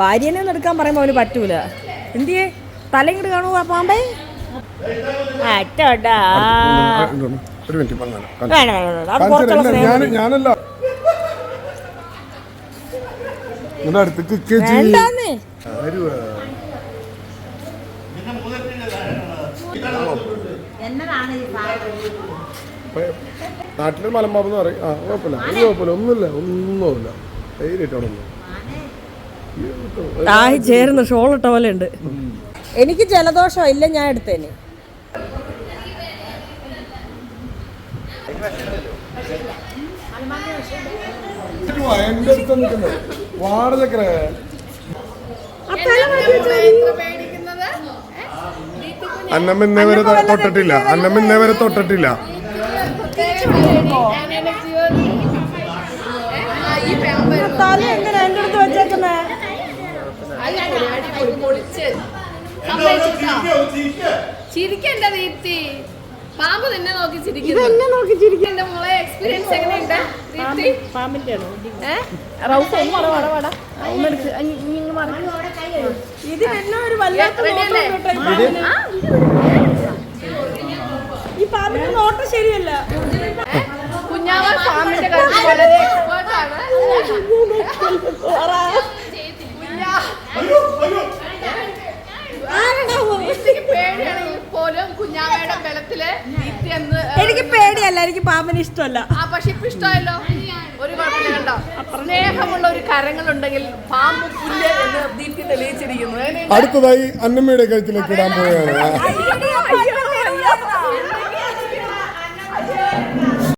ഭാര്യനെ നടക്കാൻ എടുക്കാൻ പറയുമ്പോൾ അവന് പറ്റൂല. എന്തിയേ? തല ഇങ്ങോട്ട് കാണുക പാമ്പേ. അറ്റോട്ടാ ഒരു മിനിറ്റ് വേണ്ട വേണ്ട അത് പുറത്തുള്ള സ്നേഹം. ഞാനല്ല. നിങ്ങളുടെ അടുത്തേക്ക് വേണ്ടാന്ന്. മലമ്പാമ്പ് പറയും. ആ കുഴപ്പമില്ല. ഒരു കുഴപ്പമില്ല. ഒന്നുമില്ല ഒന്നുമില്ല. ധൈര്യമായിട്ട് അവിടെ നിന്ന്. ആയി ചേരുന്ന ഷോളിട്ട പോലെ ഉണ്ട്. എനിക്ക് ജലദോഷം ഇല്ല ഞാൻ എടുത്തേന്. അന്നമ്മ ഇന്നേ വരെ തൊട്ടിട്ടില്ല. അന്നമ്മ ഇന്നേ വരെ തൊട്ടിട്ടില്ല. തല എങ്ങനെ എന്റെ അടുത്ത് വെച്ചേക്കുന്നേ? ചിരിക്കണ്ട ദീപ്തി? പാമ്പ് തന്നെ നോക്കി ചിരിക്കുന്നു. നോക്കി ചിരിക്കണ്ട മോളെ എക്സ്പീരിയൻസ് എങ്ങനെയുണ്ട്? ദീപ്തി? പാമ്പിന്റെ ആണോ. ഏ? റൗസ് ഒന്ന് വട വട. വട ഒന്നെടുക്ക്. അ, ഇ- ഇങ്ങ് ഒരു വല്ലാത്ത Ready നോട്ടം ഈ പാമ്പിന്. ആ, ഈ പാമ്പിന്റെ നോട്ടം ശരിയല്ല? കുഞ്ഞാവ പാമ്പിന്റെ വളരെ പോലും കുഞ്ഞാവയുടെ ബലത്തിൽ ദീപ്തി എന്ന് എനിക്ക് പേടിയല്ല എനിക്ക് പാമ്പിന് ഇഷ്ടമല്ല. ആ പക്ഷെ ഇപ്പൊ ഇഷ്ടമല്ലോ ഒരു കുഴപ്പമില്ല കണ്ടോ? സ്നേഹമുള്ള ഒരു കരങ്ങളുണ്ടെങ്കിൽ പാമ്പ് പുല്ല് എന്ന് ദീപ്തി തെളിയിച്ചിരിക്കുന്നു. അടുത്തതായി അന്നമ്മയുടെ കഴുത്തിലേക്ക് ഇടാൻ പോവുകയാണ്.